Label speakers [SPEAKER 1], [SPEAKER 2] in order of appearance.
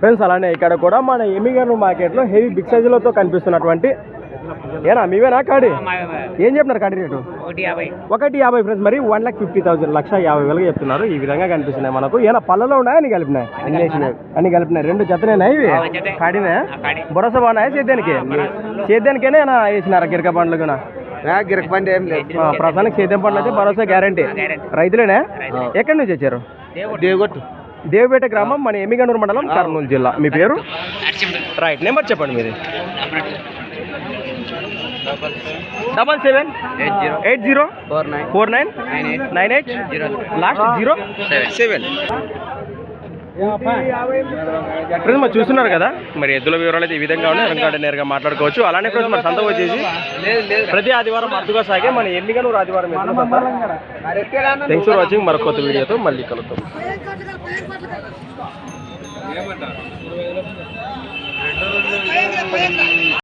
[SPEAKER 1] Friends అలానే ఇక్కడ కూడా మన ఎమిగన్ మార్కెట్లో హెవీ బిగ్ సైజులతో కనిపిస్తున్నటువంటి ఏనా మీవేనా కాడి? ఏం చెప్తున్నారు కాడి రేటు?
[SPEAKER 2] ఒకటి యాభై.
[SPEAKER 1] ఫ్రెండ్స్ మరి వన్ లాక్ ఫిఫ్టీ థౌసండ్ లక్ష యాభై వేలుగా చెప్తున్నారు. ఈ విధంగా కనిపిస్తున్నాయి మనకు. ఏనా పళ్ళలో ఉన్నాయా అన్ని కలిపినాయి? అన్ని వేసినాయి అన్ని కలిపినాయి. రెండు జతనేనా ఇవి. కాడినే. భరోసా బాగున్నాయా సేద్యానికి? సేద్యానికేనే ఏనా వేసినారా గిరక పండ్లు కూడా?
[SPEAKER 3] గిరక బండి ఏం లేదు.
[SPEAKER 1] ప్రస్తుతానికి సేద్యం పండ్లు అయితే భరోసా గ్యారంటీ. రైతులేనే? ఎక్కడి నుంచి వచ్చారు?
[SPEAKER 3] దేవగొట్టు.
[SPEAKER 1] దేవపేట గ్రామం మన ఎమిగనూరు మండలం కర్నూలు జిల్లా. మీ పేరు? రైట్ నెంబర్ చెప్పండి మీది. Double seven
[SPEAKER 2] eight zero. Four nine.
[SPEAKER 1] Four nine
[SPEAKER 2] nine eight.
[SPEAKER 1] Nine eight.
[SPEAKER 2] Zero.
[SPEAKER 1] Last zero
[SPEAKER 2] seven.
[SPEAKER 1] Friends మరి చూస్తున్నారు కదా? మరి ఎద్దుల వివరాలు అయితే ఈ విధంగా ఉన్నాయి. రంగారెడ్డి నేరుగా మాట్లాడుకోవచ్చు. అలానే ఫ్రెండ్స్ మన సంత వచ్చేసి ప్రతి ఆదివారం అర్థగా సాగే మన ఎన్నికనూరు ఆదివారం థ్యాంక్స్ ఫర్ వాచింగ్ మరొక కొత్త వీడియోతో మళ్ళీ కలుద్దాం.
[SPEAKER 4] ఏమంటారు?